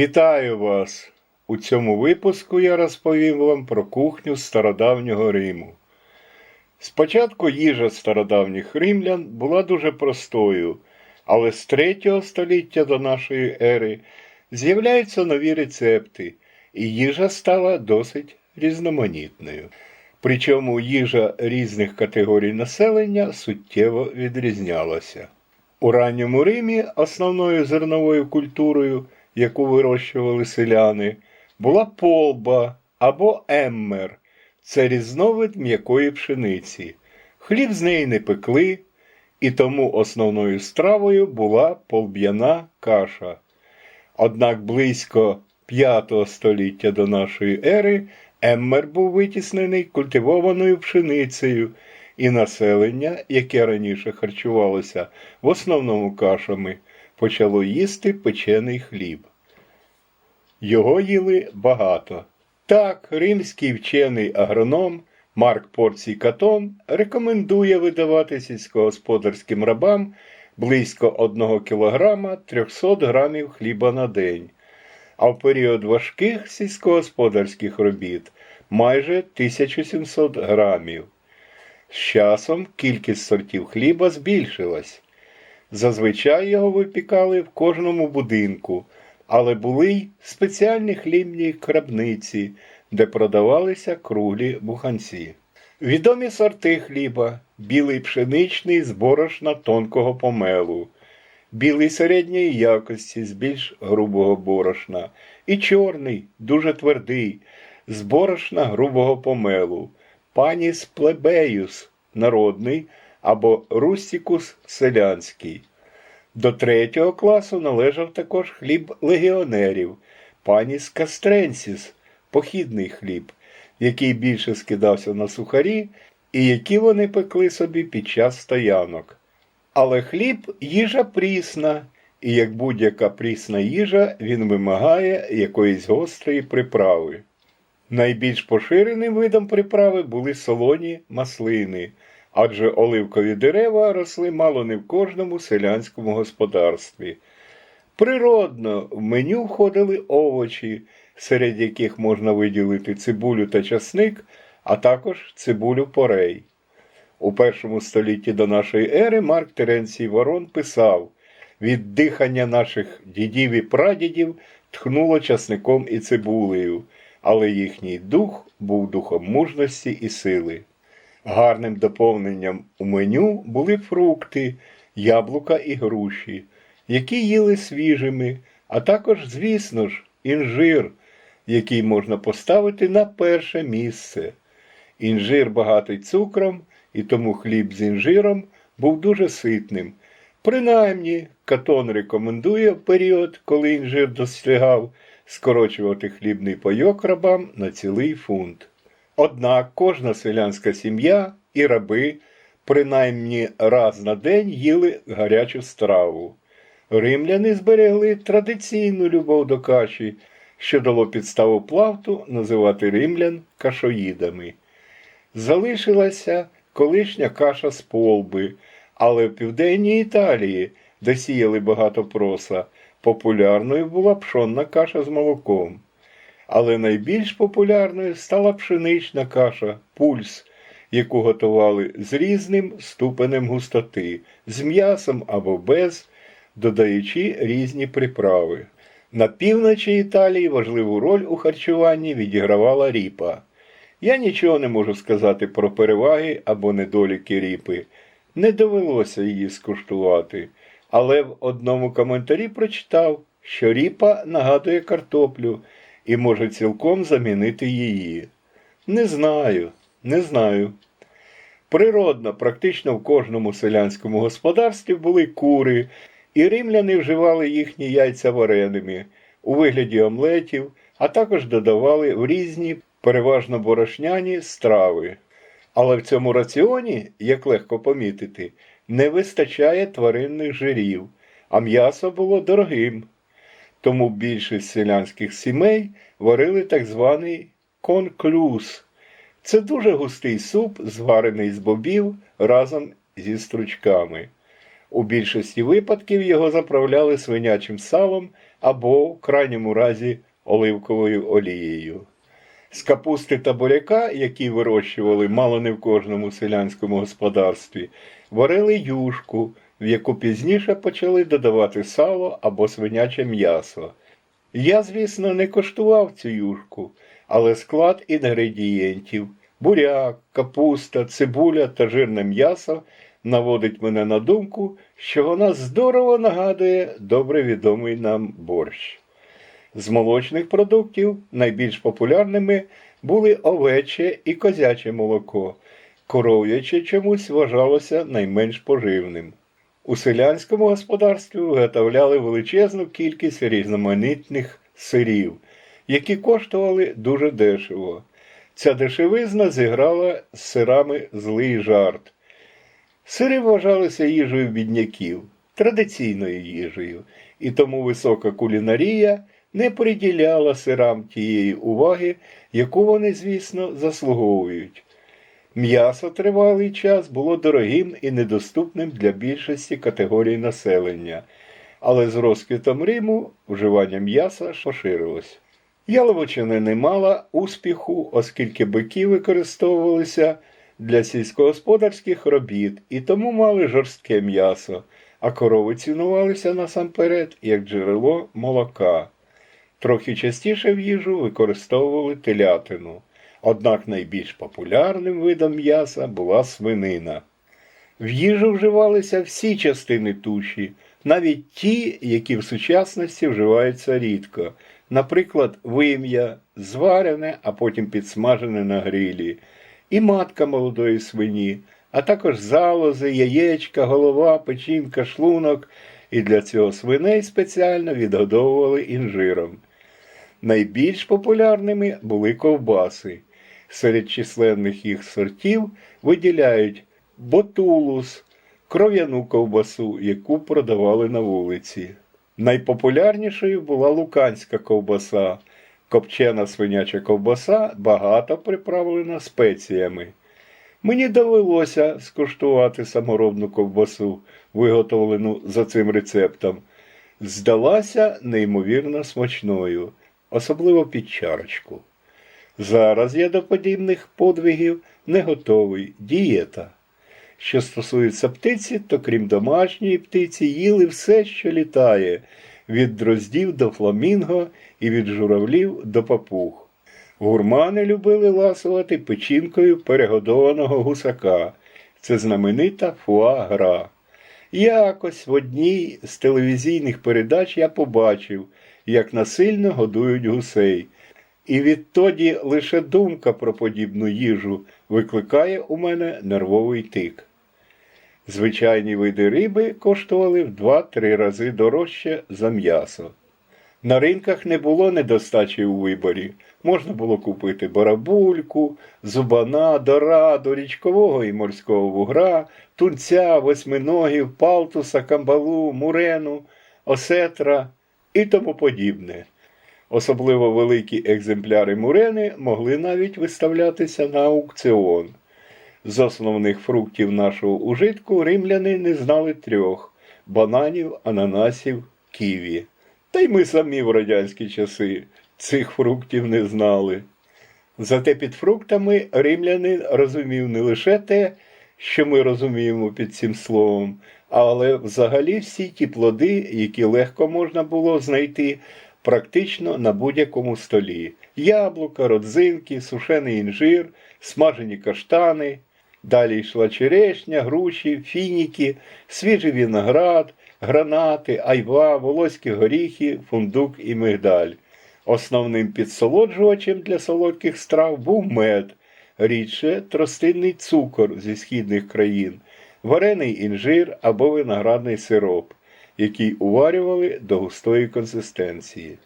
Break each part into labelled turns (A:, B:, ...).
A: Вітаю вас! У цьому випуску я розповім вам про кухню стародавнього Риму. Спочатку їжа стародавніх римлян була дуже простою, але з 3 століття до нашої ери з'являються нові рецепти, і їжа стала досить різноманітною. Причому їжа різних категорій населення суттєво відрізнялася. У ранньому Римі основною зерновою культурою, яку вирощували селяни, була полба або еммер. Це різновид м'якої пшениці. Хліб з неї не пекли, і тому основною стравою була полб'яна каша. Однак близько 5 століття до нашої ери еммер був витіснений культивованою пшеницею, і населення, яке раніше харчувалося в основному кашами, почало їсти печений хліб. Його їли багато. Так, римський вчений агроном Марк Порцій Катон рекомендує видавати сільськогосподарським рабам близько 1 кг 300 грамів хліба на день, а в період важких сільськогосподарських робіт майже 1700 грамів. З часом кількість сортів хліба збільшилась. Зазвичай його випікали в кожному будинку, але були й спеціальні хлібні крабниці, де продавалися круглі буханці. Відомі сорти хліба білий пшеничний з борошна тонкого помелу, білий середньої якості з більш грубого борошна, і чорний, дуже твердий, з борошна грубого помелу, паніс плебеюс народний або рустікус селянський. До третього класу належав також хліб легіонерів, паніс кастренсіс, похідний хліб, який більше скидався на сухарі і які вони пекли собі під час стоянок. Але хліб їжа прісна, і як будь-яка прісна їжа, він вимагає якоїсь гострої приправи. Найбільш поширеним видом приправи були солоні маслини, адже оливкові дерева росли мало не в кожному селянському господарстві. Природно, в меню входили овочі, серед яких можна виділити цибулю та часник, а також цибулю порей. У першому столітті до нашої ери Марк Теренцій Ворон писав від дихання наших дідів і прадідів тхнуло часником і цибулею, але їхній дух був духом мужності і сили. Гарним доповненням у меню були фрукти, яблука і груші, які їли свіжими, а також, звісно ж, інжир, який можна поставити на перше місце. Інжир багатий цукром, і тому хліб з інжиром був дуже ситним. Принаймні, Катон рекомендує в період, коли інжир достигав, скорочувати хлібний пайок рабам на цілий фунт. Однак кожна селянська сім'я і раби принаймні раз на день їли гарячу страву. Римляни зберегли традиційну любов до каші, що дало підставу плавту називати римлян кашоїдами. Залишилася колишня каша з полби, але в південній Італії, де сіяли багато проса, популярною була пшонна каша з молоком. Але найбільш популярною стала пшенична каша пульс, яку готували з різним ступенем густоти, з м'ясом або без, додаючи різні приправи. На півночі Італії важливу роль у харчуванні відігравала ріпа. Я нічого не можу сказати про переваги або недоліки ріпи. Не довелося її скуштувати, але в одному коментарі прочитав, що ріпа нагадує картоплю і може цілком замінити її. Не знаю, не знаю. Природно, практично в кожному селянському господарстві були кури, і римляни вживали їхні яйця вареними у вигляді омлетів, а також додавали в різні, переважно борошняні страви. Але в цьому раціоні, як легко помітити, не вистачає тваринних жирів, а м'ясо було дорогим. Тому більшість селянських сімей варили так званий конклюз. Це дуже густий суп, зварений з бобів разом зі стручками. У більшості випадків його заправляли свинячим салом або, в крайньому разі, оливковою олією. З капусти та буряка, які вирощували мало не в кожному селянському господарстві, варили юшку, в яку пізніше почали додавати сало або свиняче м'ясо. Я, звісно, не коштував цю юшку, але склад інгредієнтів буряк, капуста, цибуля та жирне м'ясо наводить мене на думку, що вона здорово нагадує добре відомий нам борщ. З молочних продуктів найбільш популярними були овече і козяче молоко. Коров'яче чомусь вважалося найменш поживним. У селянському господарстві виготовляли величезну кількість різноманітних сирів, які коштували дуже дешево. Ця дешевизна зіграла з сирами злий жарт. Сири вважалися їжею бідняків, традиційною їжею, і тому висока кулінарія не приділяла сирам тієї уваги, яку вони, звісно, заслуговують. М'ясо тривалий час було дорогим і недоступним для більшості категорій населення, але з розквітом Риму вживання м'яса поширилось. Яловичина не мала успіху, оскільки бики використовувалися для сільськогосподарських робіт і тому мали жорстке м'ясо, а корови цінувалися насамперед як джерело молока. Трохи частіше в їжу використовували телятину. Однак найбільш популярним видом м'яса була свинина. В їжу вживалися всі частини туші, навіть ті, які в сучасності вживаються рідко, наприклад, вим'я, зварене, а потім підсмажене на грилі, і матка молодої свині, а також залози, яєчка, голова, печінка, шлунок, і для цього свиней спеціально відгодовували інжиром. Найбільш популярними були ковбаси. Серед численних їх сортів виділяють ботулус, кров'яну ковбасу, яку продавали на вулиці. Найпопулярнішою була луканська ковбаса, копчена свиняча ковбаса, багато приправлена спеціями. Мені довелося скуштувати саморобну ковбасу, виготовлену за цим рецептом. Здалася неймовірно смачною, особливо під чарочку. Зараз я до подібних подвигів не готовий. Дієта. Що стосується птиці, то крім домашньої птиці, їли все, що літає, від дроздів до фламінго і від журавлів до папуг. Гурмани любили ласувати печінкою перегодованого гусака. Це знаменита фуа-гра. Якось в одній з телевізійних передач я побачив, як насильно годують гусей. І відтоді лише думка про подібну їжу викликає у мене нервовий тик. Звичайні види риби коштували в 2-3 рази дорожче за м'ясо. На ринках не було недостачі у виборі. Можна було купити барабульку, зубана, дораду, річкового і морського вугра, тунця, восьминогів, палтуса, камбалу, мурену, осетра і тому подібне. Особливо великі екземпляри мурени могли навіть виставлятися на аукціон. З основних фруктів нашого ужитку римляни не знали трьох бананів, ананасів, ківі. Та й ми самі в радянські часи цих фруктів не знали. Зате під фруктами римлянин розумів не лише те, що ми розуміємо під цим словом, але взагалі всі ті плоди, які легко можна було знайти практично на будь-якому столі: яблука, родзинки, сушений інжир, смажені каштани. Далі йшла черешня, груші, фініки, свіжий виноград, гранати, айва, волоські горіхи, фундук і мигдаль. Основним підсолоджувачем для солодких страв був мед, рідше тростинний цукор зі східних країн, варений інжир або виноградний сироп, який уварювали до густої консистенції.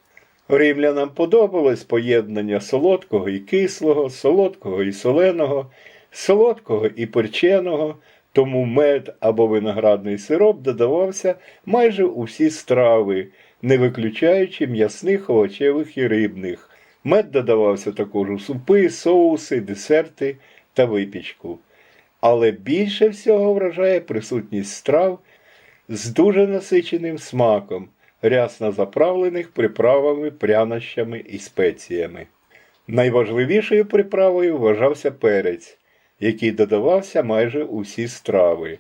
A: Римлянам подобалось поєднання солодкого і кислого, солодкого і соленого, солодкого і перченого, тому мед або виноградний сироп додавався майже у всі страви, не виключаючи м'ясних, овочевих і рибних. Мед додавався також у супи, соуси, десерти та випічку. Але більше всього вражає присутність страв з дуже насиченим смаком, рясно заправлених приправами, прянощами і спеціями. Найважливішою приправою вважався перець, який додавався майже у всі страви.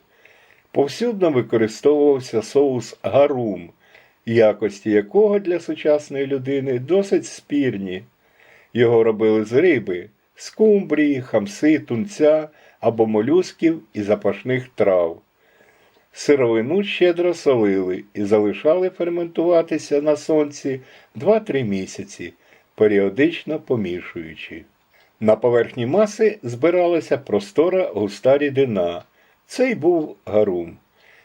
A: Повсюдно використовувався соус гарум, якості якого для сучасної людини досить спірні. Його робили з риби, скумбрії, хамси, тунця або молюсків і запашних трав. Сировину щедро солили і залишали ферментуватися на сонці 2-3 місяці, періодично помішуючи. На поверхні маси збиралася простора густа рідина. Це й був гарум.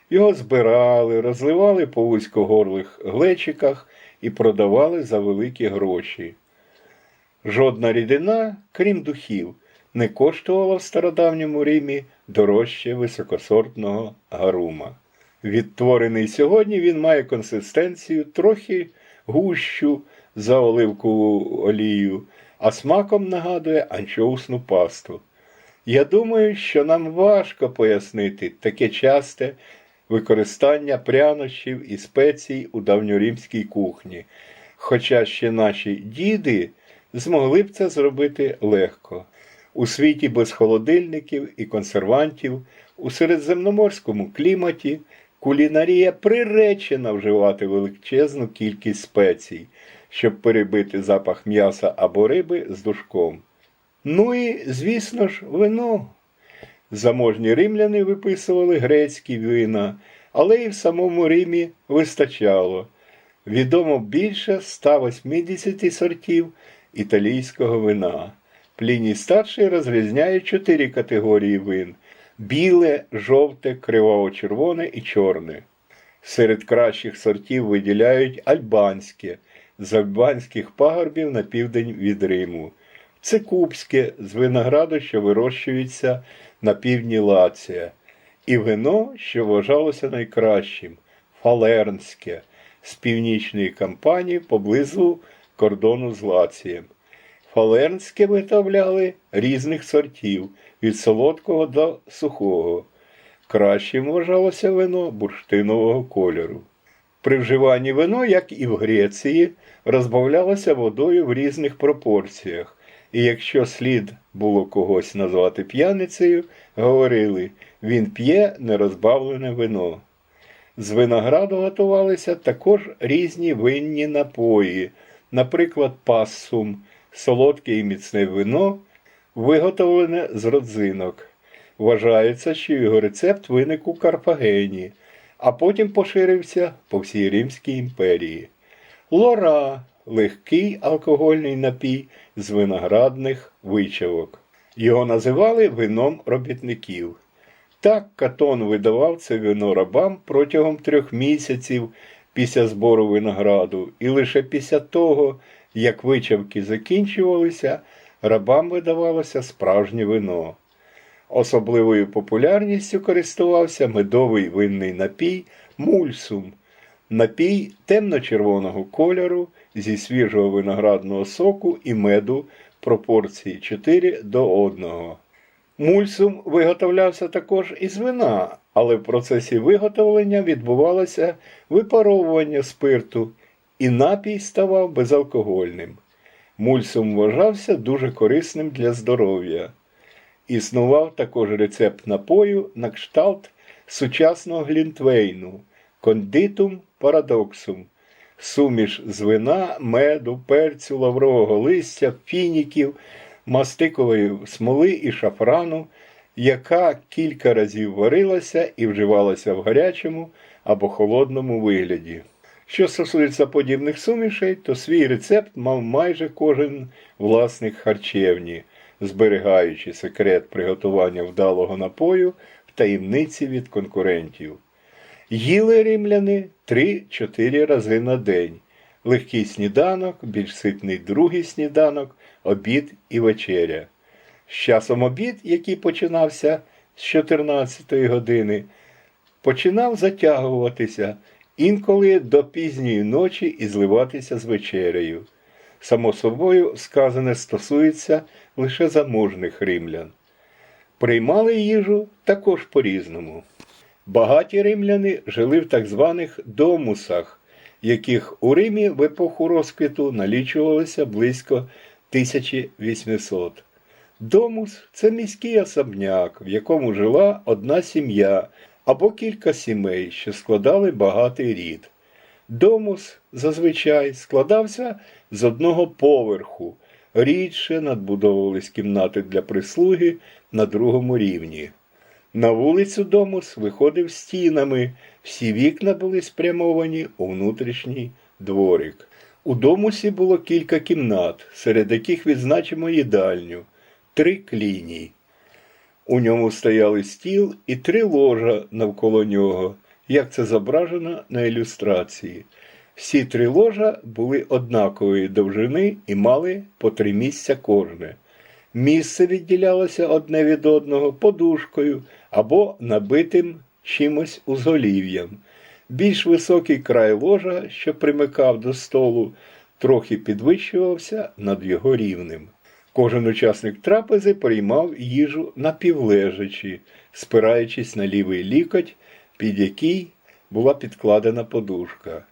A: Його збирали, розливали по вузькогорлих глечиках і продавали за великі гроші. Жодна рідина, крім духів, не коштувала в стародавньому Римі дорожче високосортного гарума. Відтворений сьогодні він має консистенцію трохи гущу за оливкову олію, а смаком нагадує анчоусну пасту. Я думаю, що нам важко пояснити таке часте використання прянощів і спецій у давньоримській кухні, хоча ще наші діди змогли б це зробити легко. У світі без холодильників і консервантів, у середземноморському кліматі кулінарія приречена вживати величезну кількість спецій, щоб перебити запах м'яса або риби з душком. Ну і, звісно ж, вино. Заможні римляни виписували грецькі вина, але і в самому Римі вистачало. Відомо більше 180 сортів італійського вина. Пліній старший розрізняє чотири категорії вин: біле, жовте, криваво-червоне і чорне. Серед кращих сортів виділяють альбанське з альбанських пагорбів на південь від Риму. Це кубське з винограду, що вирощується на півдні Лація, і вино, що вважалося найкращим фалернське з північної кампанії поблизу кордону з Лацієм. Фалернське виготовляли різних сортів від солодкого до сухого. Кращим вважалося вино бурштинового кольору. При вживанні вино, як і в Греції, розбавлялося водою в різних пропорціях, і якщо слід було когось назвати п'яницею, говорили він п'є нерозбавлене вино. З винограду готувалися також різні винні напої, наприклад, пассум, солодке і міцне вино, виготовлене з родзинок. Вважається, що його рецепт виник у Карфагені, а потім поширився по всій Римській імперії. Лора легкий алкогольний напій з виноградних вичавок. Його називали вином робітників. Так Катон видавав це вино рабам протягом трьох місяців після збору винограду, і лише після того, як вичавки закінчувалися, рабам видавалося справжнє вино. Особливою популярністю користувався медовий винний напій мульсум, напій темно-червоного кольору зі свіжого виноградного соку і меду пропорції 4 до 1. Мульсум виготовлявся також із вина, але в процесі виготовлення відбувалося випаровування спирту, і напій ставав безалкогольним. Мульсум вважався дуже корисним для здоров'я. Існував також рецепт напою на кшталт сучасного глінтвейну кондитум парадоксум, суміш з вина, меду, перцю, лаврового листя, фініків, мастикової смоли і шафрану, яка кілька разів варилася і вживалася в гарячому або холодному вигляді. Що стосується подібних сумішей, то свій рецепт мав майже кожен власник харчевні, зберігаючи секрет приготування вдалого напою в таємниці від конкурентів. Їли римляни 3-4 рази на день. Легкий сніданок, більш ситний другий сніданок, обід і вечеря. З часом обід, який починався з 14 години, починав затягуватися інколи до пізньої ночі і зливатися з вечерею. Само собою, сказане стосується лише заможних римлян. Приймали їжу також по-різному. Багаті римляни жили в так званих домусах, яких у Римі в епоху розквіту налічувалося близько 1800. Домус це міський особняк, в якому жила одна сім'я або кілька сімей, що складали багатий рід. Домус зазвичай складався з одного поверху, рідше надбудовувались кімнати для прислуги на другому рівні. На вулицю Домус виходив стінами, всі вікна були спрямовані у внутрішній дворик. У домусі було кілька кімнат, серед яких відзначимо їдальню, три клінії. У ньому стояли стіл і три ложа навколо нього, як це зображено на ілюстрації. Всі три ложа були однакової довжини і мали по три місця кожне. Місце відділялося одне від одного подушкою або набитим чимось узголів'ям. Більш високий край ложа, що примикав до столу, трохи підвищувався над його рівнем. Кожен учасник трапези приймав їжу напівлежачи, спираючись на лівий лікоть, під який була підкладена подушка.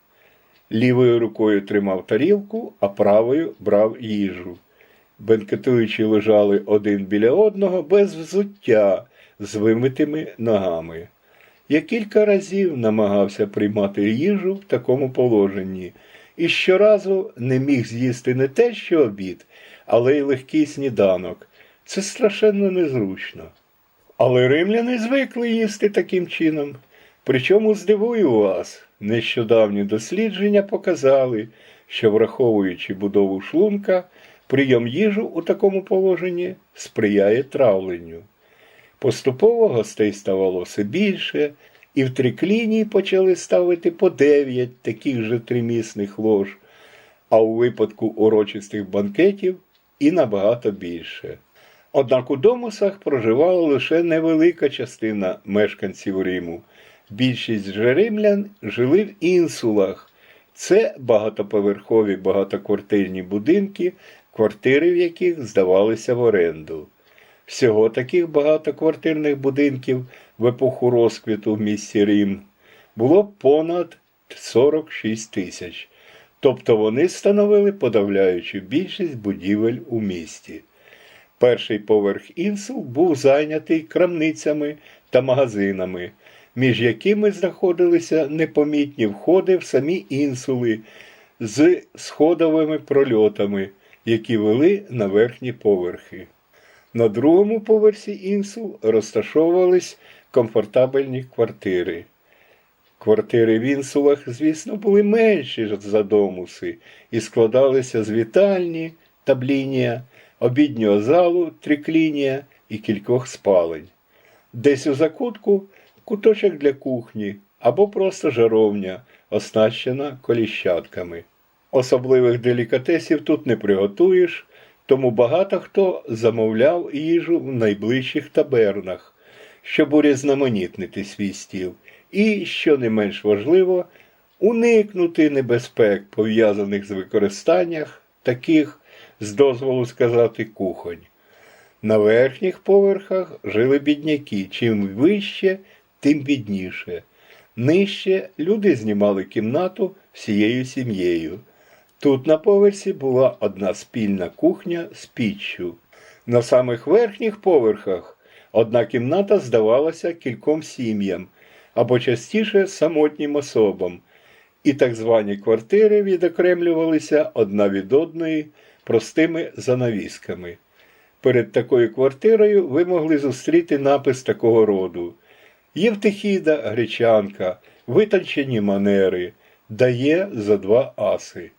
A: Лівою рукою тримав тарілку, а правою брав їжу. Бенкетуючі лежали один біля одного без взуття з вимитими ногами. Я кілька разів намагався приймати їжу в такому положенні і щоразу не міг з'їсти не те, що обід, але й легкий сніданок. Це страшенно незручно. Але римляни звикли їсти таким чином. Причому здивую вас, нещодавні дослідження показали, що враховуючи будову шлунка, прийом їжу у такому положенні сприяє травленню. Поступово гостей ставало все більше, і в триклінії почали ставити по дев'ять таких же тримісних лож, а у випадку урочистих банкетів і набагато більше. Однак у домусах проживала лише невелика частина мешканців Риму. Більшість же римлян жили в інсулах. Це багатоповерхові багатоквартирні будинки, квартири в яких здавалися в оренду. Всього таких багатоквартирних будинків в епоху розквіту в місті Рим було понад 46 тисяч, тобто вони становили подавляючу більшість будівель у місті. Перший поверх інсул був зайнятий крамницями та магазинами, між якими знаходилися непомітні входи в самі інсули з сходовими прольотами, які вели на верхні поверхи. На другому поверсі інсул розташовувались комфортабельні квартири. Квартири в інсулах, звісно, були менші за домуси і складалися з вітальні, таблінія, обіднього залу, триклінія і кількох спалень. Десь у закутку куточок для кухні або просто жаровня, оснащена коліщатками. Особливих делікатесів тут не приготуєш, тому багато хто замовляв їжу в найближчих табернах, щоб урізноманітнити свій стіл. І, що не менш важливо, уникнути небезпек, пов'язаних з використанням таких, з дозволу сказати, кухонь. На верхніх поверхах жили бідняки, чим вище, тим бідніше. Нижче люди знімали кімнату всією сім'єю. Тут на поверсі була одна спільна кухня з піччю. На самих верхніх поверхах одна кімната здавалася кільком сім'ям або частіше самотнім особам, і так звані квартири відокремлювалися одна від одної простими занавісками. Перед такою квартирою ви могли зустріти напис такого роду Євтихіда гречанка, витончені манери, дає за два аси.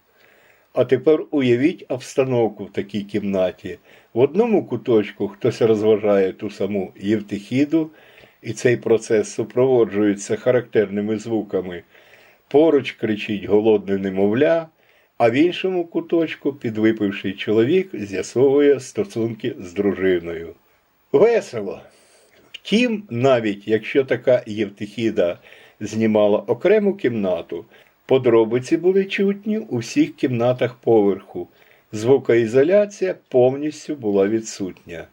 A: А тепер уявіть обстановку в такій кімнаті. В одному куточку хтось розважає ту саму Євтихіду, і цей процес супроводжується характерними звуками. Поруч кричить голодне немовля, а в іншому куточку підвипивший чоловік з'ясовує стосунки з дружиною. Весело. Втім, навіть якщо така Євтихіда знімала окрему кімнату, подробиці були чутні у всіх кімнатах поверху. Звукоізоляція повністю була відсутня.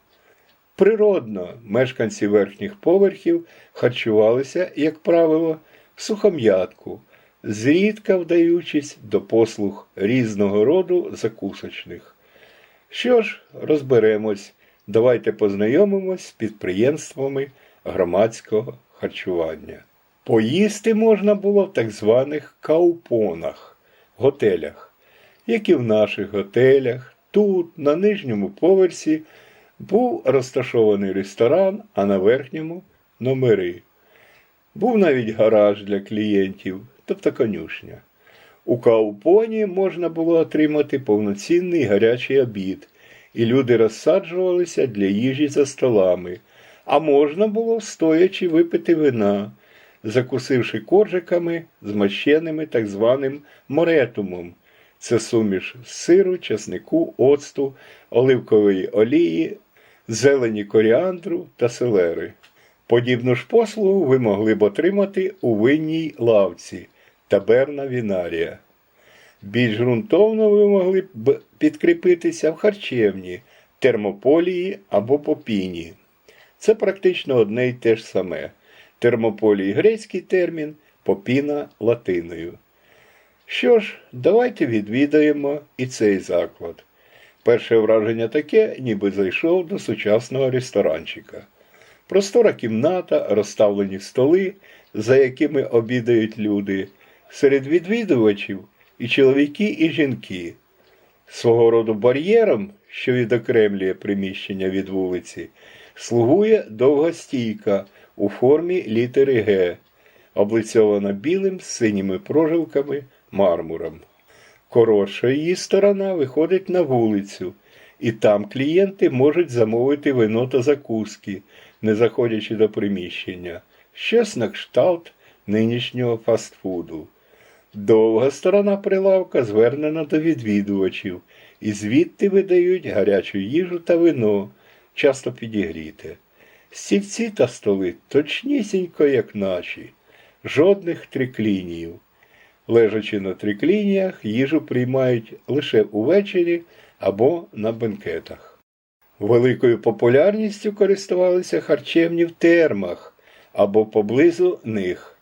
A: Природно, мешканці верхніх поверхів харчувалися, як правило, в сухом'ятку, зрідка вдаючись до послуг різного роду закусочних. Що ж, розберемось, давайте познайомимось з підприємствами громадського харчування. Поїсти можна було в так званих каупонах, готелях, як і в наших готелях. Тут, на нижньому поверсі, був розташований ресторан, а на верхньому номери. Був навіть гараж для клієнтів, тобто конюшня. У Каупоні можна було отримати повноцінний гарячий обід, і люди розсаджувалися для їжі за столами, а можна було стоячи випити вина, закусивши коржиками, змащеними так званим моретумом. Це суміш сиру, часнику, оцту, оливкової олії, зелені коріандру та селери. Подібну ж послугу ви могли б отримати у винній лавці таберна вінарія. Більш ґрунтовно ви могли б підкріпитися в харчевні, термополії або попіні. Це практично одне й те ж саме. Термополій грецький термін, попіна латиною. Що ж, давайте відвідаємо і цей заклад. Перше враження таке, ніби зайшов до сучасного ресторанчика. Простора кімната, розставлені столи, за якими обідають люди, серед відвідувачів і чоловіки, і жінки. Свого роду бар'єром, що відокремлює приміщення від вулиці, слугує довга стійка у формі літери Г, облицьована білим синіми прожилками мармуром. Коротша її сторона виходить на вулицю, і там клієнти можуть замовити вино та закуски, не заходячи до приміщення, щось на кшталт нинішнього фастфуду. Довга сторона прилавка звернена до відвідувачів, і звідти видають гарячу їжу та вино, часто підігріте. Стільці та столи точнісінько, як наші, жодних триклініїв. Лежачи на триклініях, їжу приймають лише увечері або на бенкетах. Великою популярністю користувалися харчевні в термах або поблизу них.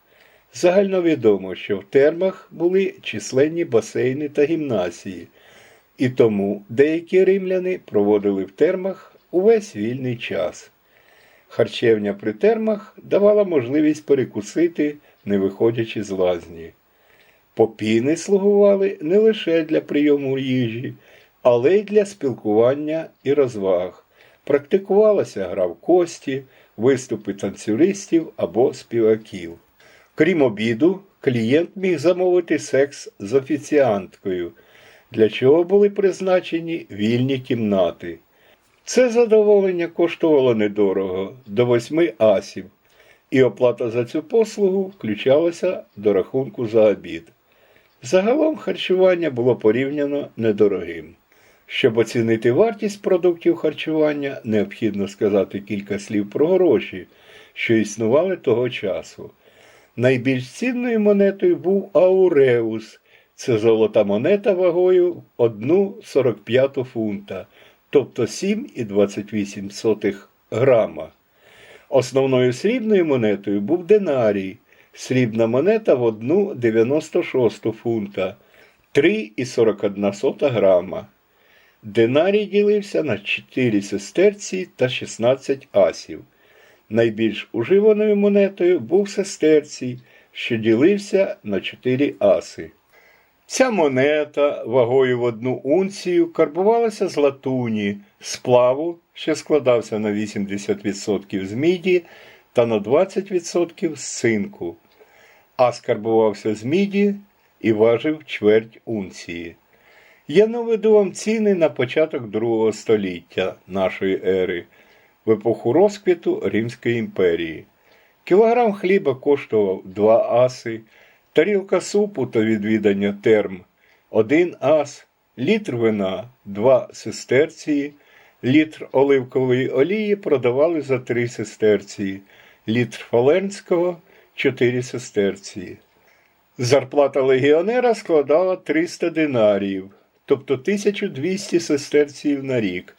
A: Загальновідомо, що в термах були численні басейни та гімнасії, і тому деякі римляни проводили в термах увесь вільний час. Харчевня при термах давала можливість перекусити, не виходячи з лазні. Попіни слугували не лише для прийому їжі, але й для спілкування і розваг. Практикувалася гра в кості, виступи танцюристів або співаків. Крім обіду, клієнт міг замовити секс з офіціанткою, для чого були призначені вільні кімнати. Це задоволення коштувало недорого до восьми асів, і оплата за цю послугу включалася до рахунку за обід. Загалом харчування було порівняно недорогим. Щоб оцінити вартість продуктів харчування, необхідно сказати кілька слів про гроші, що існували того часу. Найбільш цінною монетою був ауреус. Це золота монета вагою 1,45 фунта, тобто 7,28 грама. Основною срібною монетою був динарій, срібна монета в 1,96 фунта, 3,41 грама. Динарій ділився на 4 сестерці та 16 асів. Найбільш уживаною монетою був сестерцій, що ділився на 4 аси. Ця монета вагою в одну унцію карбувалася з латуні, сплаву, що складався на 80% з міді та на 20% з цинку, а скарбувався з міді і важив чверть унції. Я наведу вам ціни на початок другого століття нашої ери, в епоху розквіту Римської імперії. Кілограм хліба коштував 2 аси, тарілка супу та відвідання терм 1 ас, літр вина 2 сестерції, літр оливкової олії продавали за 3 сестерції, літр фалернського 4 сестерції. Зарплата легіонера складала 300 динаріїв, тобто 1200 сестерців на рік.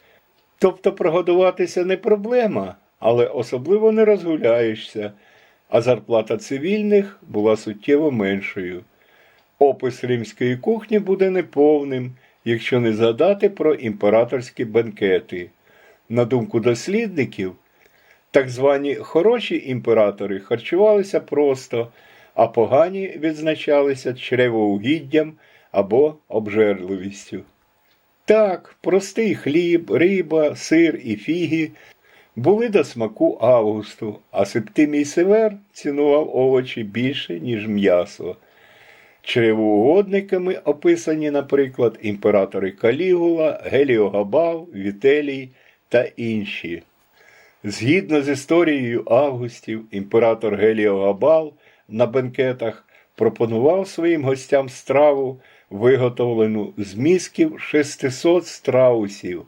A: Тобто прогодуватися не проблема, але особливо не розгуляєшся, а зарплата цивільних була суттєво меншою. Опис римської кухні буде неповним, якщо не згадати про імператорські бенкети. На думку дослідників, так звані хороші імператори харчувалися просто, а погані відзначалися чревоугіддям або обжерливістю. Так, простий хліб, риба, сир і фіги були до смаку Августу, а Септимій Север цінував овочі більше, ніж м'ясо. Чревоугодниками описані, наприклад, імператори Калігула, Геліогабал, Вітелій та інші. Згідно з історією Августів, імператор Геліогабал на бенкетах пропонував своїм гостям страву, виготовлену з мізків 600 страусів.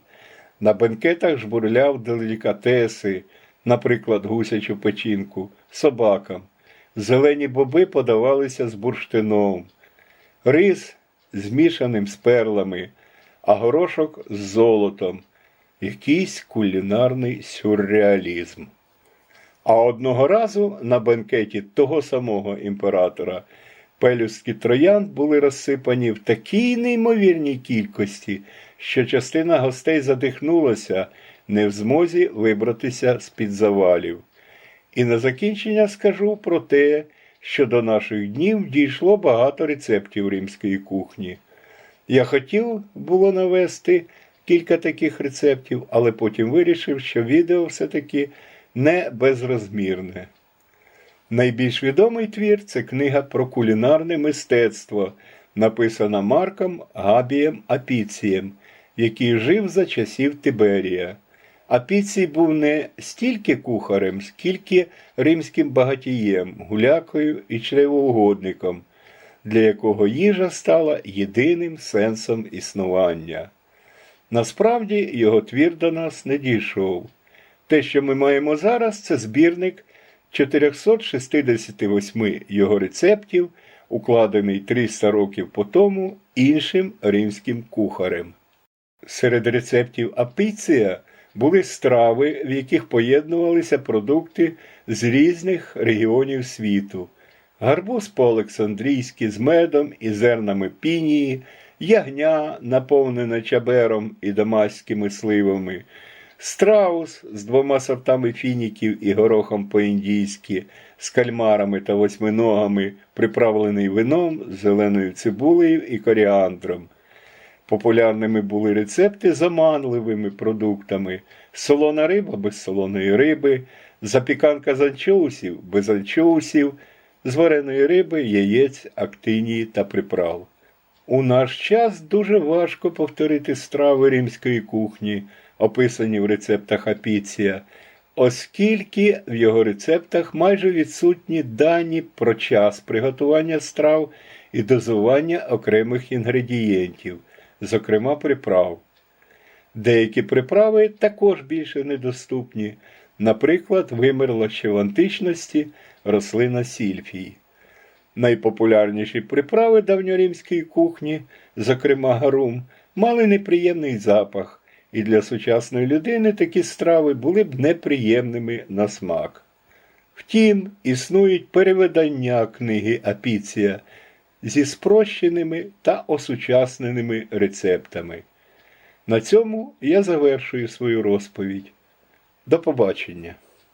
A: На бенкетах жбурляв делікатеси, наприклад, гусячу печінку, собакам. Зелені боби подавалися з бурштином, рис змішаним з перлами, а горошок з золотом. Якийсь кулінарний сюрреалізм. А одного разу на бенкеті того самого імператора пелюстки троянд були розсипані в такій неймовірній кількості, що частина гостей задихнулася, не в змозі вибратися з-під завалів. І на закінчення скажу про те, що до наших днів дійшло багато рецептів римської кухні. Я хотів було навести кілька таких рецептів, але потім вирішив, що відео все-таки не безрозмірне. Найбільш відомий твір це книга про кулінарне мистецтво, написана Марком Габієм Апіцієм, який жив за часів Тиберія. Апіцій був не стільки кухарем, скільки римським багатієм, гулякою і чревоугодником, для якого їжа стала єдиним сенсом існування. Насправді його твір до нас не дійшов. Те, що ми маємо зараз, це збірник 468 його рецептів, укладений 300 років по тому іншим римським кухарем. Серед рецептів апіція були страви, в яких поєднувалися продукти з різних регіонів світу. Гарбуз по-олександрійськи з медом і зернами пінії, ягня, наповнена чабером і дамаськими сливами, страус з двома сортами фініків і горохом по-індійськи, з кальмарами та восьминогами, приправлений вином, зеленою цибулею і коріандром. Популярними були рецепти з оманливими продуктами: солона риба без солоної риби, запіканка з анчоусів без анчоусів, з вареної риби, яєць, актинії та приправ. У наш час дуже важко повторити страви римської кухні, описані в рецептах апіція, оскільки в його рецептах майже відсутні дані про час приготування страв і дозування окремих інгредієнтів, зокрема приправ. Деякі приправи також більше недоступні, наприклад, вимерла ще в античності рослина сільфій. Найпопулярніші приправи давньоримської кухні, зокрема гарум, мали неприємний запах, і для сучасної людини такі страви були б неприємними на смак. Втім, існують перевидання книги Апіція зі спрощеними та осучасненими рецептами. На цьому я завершую свою розповідь. До побачення!